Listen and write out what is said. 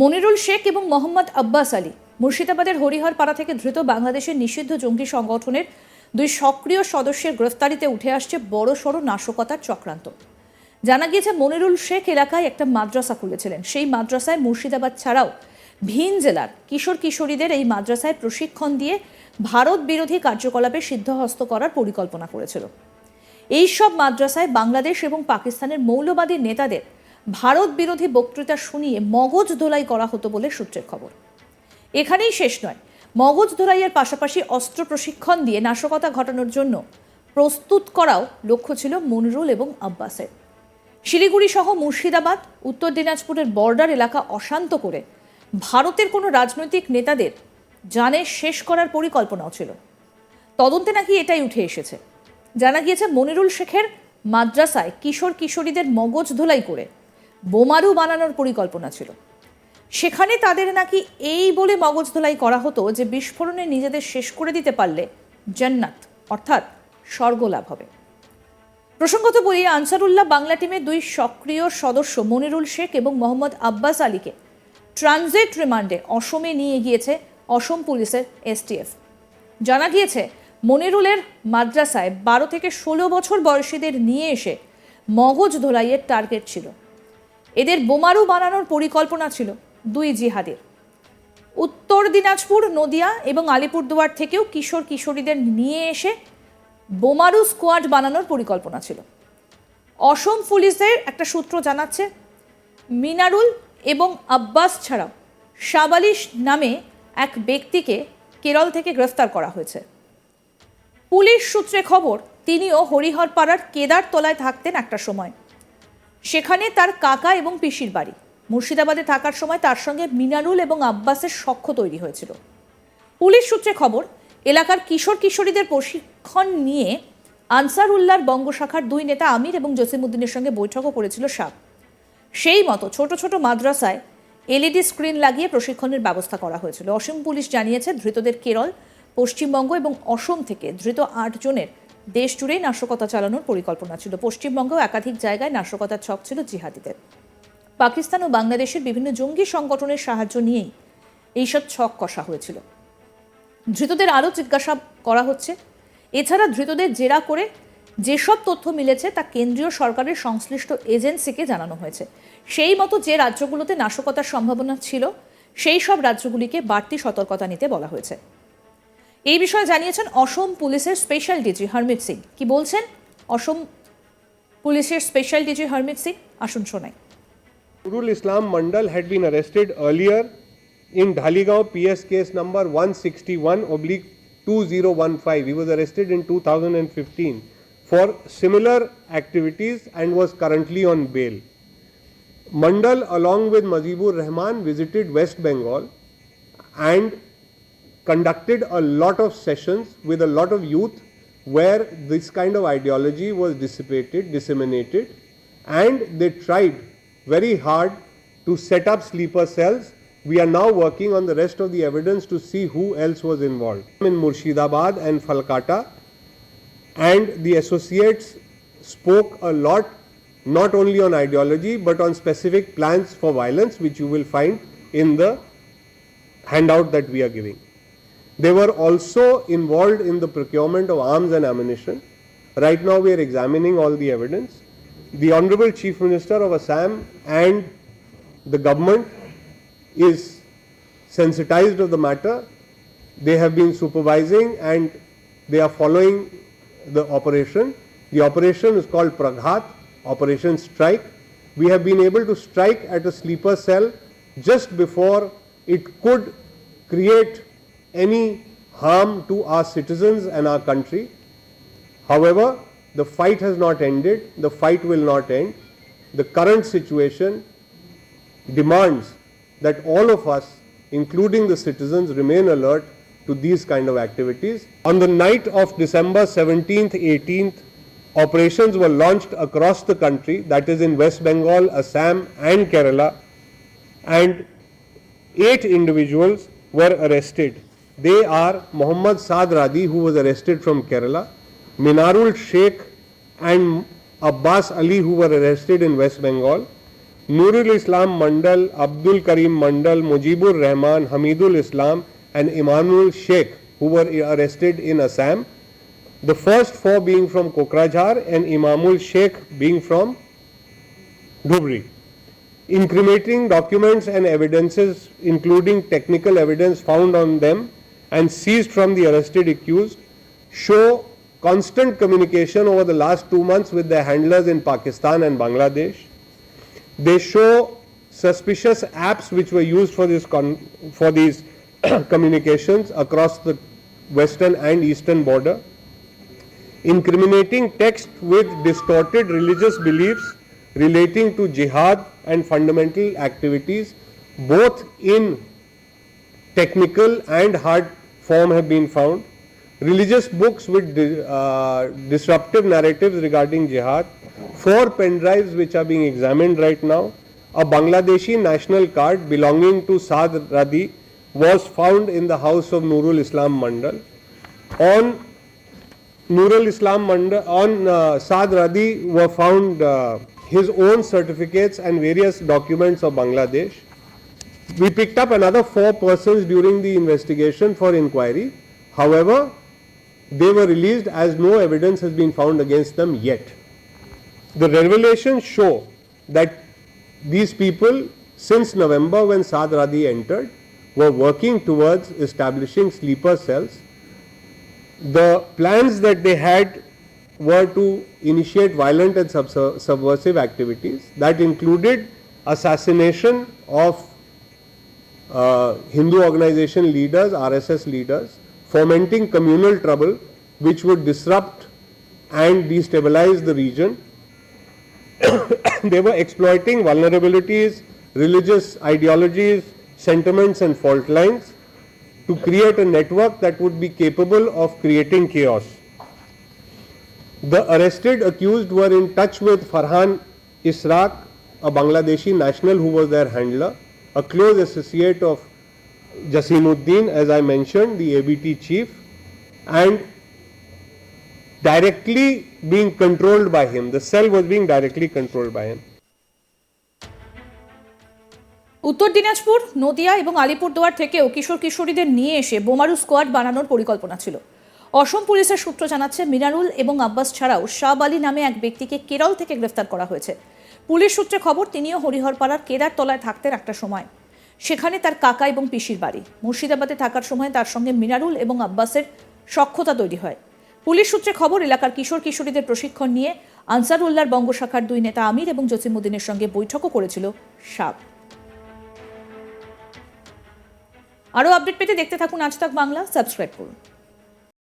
মনিরুল শেখ এবং মোহাম্মদ আব্বাস আলী মুর্শিদাবাদের হরিহরপাড়া থেকে ধৃত বাংলাদেশের নিষিদ্ধ জঙ্গি সংগঠনের দুই সক্রিয় সদস্যের গ্রেফতারিতে উঠে আসছে বড় সড় নাশকতার চক্রান্ত। জানা গিয়েছে, মনিরুল শেখ এলাকায় একটা মাদ্রাসা খুলেছিলেন। সেই মাদ্রাসায় মুর্শিদাবাদ ছাড়াও ভিন জেলার কিশোর কিশোরীদের এই মাদ্রাসায় প্রশিক্ষণ দিয়ে ভারত বিরোধী কার্যকলাপে সিদ্ধহস্ত করার পরিকল্পনা করেছিল। এই সব মাদ্রাসায় বাংলাদেশ এবং পাকিস্তানের মৌলবাদী নেতাদের ভারত বিরোধী বক্তৃতা শুনিয়ে মগজ ধোলাই করা হতো বলে সূত্রের খবর। এখানেই শেষ নয়। মগজ ধোলাইয়ের পাশাপাশি অস্ত্র প্রশিক্ষণ দিয়ে নাশকতা ঘটানোর জন্য প্রস্তুত করাও লক্ষ্য ছিল মনিরুল এবং আব্বাসের। শিলিগুড়ি সহ মুর্শিদাবাদ, উত্তর দিনাজপুরের বর্ডার এলাকা অশান্ত করে ভারতের কোনো রাজনৈতিক নেতাদের জানে শেষ করার পরিকল্পনাও ছিল। তদন্তে নাকি এটাই উঠে এসেছে। জানা গিয়েছে, মনিরুল শেখের মাদ্রাসায় কিশোর কিশোরীদের মগজ ধোলাই করে বোমারু বানানোর পরিকল্পনা ছিল। সেখানে তাদের নাকি এই বলে মগজ ধোলাই করা হতো যে বিস্ফোরণে নিজেদের শেষ করে দিতে পারলে জান্নাত, অর্থাৎ স্বর্গ লাভ হবে। প্রসঙ্গত বলি আনসারুল্লাহ বাংলা টিমের দুই সক্রিয় সদস্য মনিরুল শেখ এবং মোহাম্মদ আব্বাস আলীকে ট্রানজিট রিমান্ডে অসমে নিয়ে গিয়েছে অসম পুলিশের এসটিএফ। জানা গিয়েছে, মনিরুলের মাদ্রাসায় বারো থেকে ষোলো বছর বয়সীদের নিয়ে এসে মগজ ধোলাইয়ের টার্গেট ছিল। এদের বোমারু বানানোর পরিকল্পনা ছিল দুই জিহাদের। উত্তর দিনাজপুর, নদিয়া এবং আলিপুরদুয়ার থেকেও কিশোর কিশোরীদের নিয়ে এসে বোমারু স্কোয়াড বানানোর পরিকল্পনা ছিল। অসম পুলিশের একটা সূত্র জানাচ্ছে, মিনারুল এবং আব্বাস ছাড়াও শাবালিশ নামে এক ব্যক্তিকে কেরল থেকে গ্রেফতার করা হয়েছে। পুলিশ সূত্রে খবর, তিনিও হরিহরপাড়ার কেদারতলায় থাকতেন একটা সময়। সেখানে তার কাকা এবং পিসির বাড়ি। মুর্শিদাবাদে থাকার সময় তার সঙ্গে মিনারুল এবং আব্বাসের সখ্য তৈরি হয়েছিল। পুলিশ সূত্রে খবর, এলাকার কিশোর কিশোরীদের প্রশিক্ষণ নিয়ে আনসার উল্লাহর বঙ্গশাখার দুই নেতা আমির এবং জসিমুদ্দিনের সঙ্গে বৈঠকও করেছিল সাপ সেই মতো ছোট ছোট মাদ্রাসায় এলইডি স্ক্রিন লাগিয়ে প্রশিক্ষণের ব্যবস্থা করা হয়েছিল। অসম পুলিশ জানিয়েছে, ধৃতদের কেরল, পশ্চিমবঙ্গ এবং অসম থেকে ধৃত আটজনের জনের দেশ জুড়েই নাশকতা চালানোর পরিকল্পনা ছিল। পশ্চিমবঙ্গেও একাধিক জায়গায় নাশকতার ছক ছিল জিহাদিদের। পাকিস্তান ও বাংলাদেশের বিভিন্ন জঙ্গি সংগঠনের সাহায্য নিয়েই এইসব ছক কষা হয়েছিল। ধৃতদের আরও জিজ্ঞাসা করা হচ্ছে, এছাড়া ধৃতদের জেরা করে যেসব তথ্য মিলেছে তা কেন্দ্রীয় সরকারের সংশ্লিষ্ট এজেন্সিকে জানানো হয়েছে। সেই মতো যে রাজ্যগুলোতে নাশকতার সম্ভাবনা ছিল, সেই সব রাজ্যগুলিকে বাড়তি সতর্কতা নিতে বলা হয়েছে। এই বিষয়ে জানিয়েছেন অসম পুলিশের স্পেশাল ডিজি হরমিত সিং কি বলছেন অসম পুলিশের স্পেশাল ডিজি হরমিত সিং আসুন শোনাই Nurul Islam Mandal had been arrested earlier in Dhaligaon PS case number 161 oblique 2015. He was arrested in 2015 for similar activities and was currently on bail. Mandal along with Mazibur Rahman visited West Bengal and conducted a lot of sessions with a lot of youth where this kind of ideology was dissipated, disseminated, and they tried very hard to set up sleeper cells. We are now working on the rest of the evidence to see who else was involved. In Murshidabad and Falkata, and the associates spoke a lot not only on ideology but on specific plans for violence, which you will find in the handout that we are giving. They were also involved in the procurement of arms and ammunition. Right now, we are examining all the evidence. The Honorable Chief Minister of Assam and the government is sensitized of the matter. They have been supervising and they are following the operation. The operation is called Praghat, Operation Strike. We have been able to strike at a sleeper cell just before it could create any harm to our citizens and our country. However, the fight has not ended, the fight will not end. The current situation demands that all of us, including the citizens, remain alert to these kind of activities. On the night of December 17th, 18th, operations were launched across the country, that is in West Bengal, Assam, and Kerala, and eight individuals were arrested. They are Muhammad Saad Radi, who was arrested from Kerala, Minarul Sheikh and Abbas Ali, who were arrested in West Bengal, Nurul Islam Mandal, Abdul Karim Mandal, Mujibur Rahman, Hamidul Islam, and Imanul Sheikh, who were arrested in Assam. The first four being from Kokrajhar and Imamul Sheikh being from Dhubri. Incriminating documents and evidences, including technical evidence found on them and seized from the arrested accused, show constant communication over the last two months with their handlers in Pakistan and Bangladesh. They show suspicious apps which were used for this for these communications across the western and eastern border incriminating text with distorted religious beliefs relating to jihad and fundamental activities, both in technical and hard form have been found. Religious books with di- uh, disruptive narratives regarding jihad, four pen drives which are being examined right now, a Bangladeshi national card belonging to Saad was found in the house of Nurul Islam Mandal. On Nurul Islam Mandal, on uh, Saad were found uh, his own certificates and various documents of Bangladesh. We picked up another four persons during the investigation for inquiry. However, they were released as no evidence has been found against them yet. The revelations show that these people, since November when Saad Radi entered, were working towards establishing sleeper cells the plans that they had were to initiate violent and subversive activities that included assassination of uh, Hindu organization leaders, RSS leaders, fomenting communal trouble which would disrupt and destabilize the region. they were exploiting vulnerabilities, religious ideologies, sentiments, and fault lines to create a network that would be capable of creating chaos. The arrested accused were in touch with Farhan Israq, a Bangladeshi national who was their handler, a close associate of Jasimuddin, as I mentioned, the ABT chief, and directly being controlled by him. The cell was being directly controlled by him. উত্তর দিনাজপুর নদিয়া এবং আলিপুরদুয়ার থেকেও কিশোর কিশোরীদের নিয়ে এসে বোমারু squad বানানোর পরিকল্পনা ছিল অসম পুলিশের সূত্র জানাচ্ছে মিনারুল এবং আব্বাস ছাড়াও শাহ আলী নামে এক ব্যক্তিকে কেরল থেকে গ্রেফতার করা হয়েছে পুলিশ সূত্রে খবর, তিনিও হরিহরপাড়ার কেদার তলায় থাকতেন একটা সময়। সেখানে তার কাকা এবং পিসির বাড়ি। মুর্শিদাবাদে থাকার সময় তার সঙ্গে মিনারুল এবং আব্বাসের সখ্যতা তৈরি হয়। পুলিশ সূত্রে খবর, এলাকার কিশোর কিশোরীদের প্রশিক্ষণ নিয়ে আনসারুল্লাহর বঙ্গশাখার দুই নেতা আমির এবং জসিমুদ্দিনের সঙ্গে বৈঠকও করেছিল সাপ আরও আপডেট পেতে দেখতে থাকুন আজ তাক বাংলা, সাবস্ক্রাইব করুন।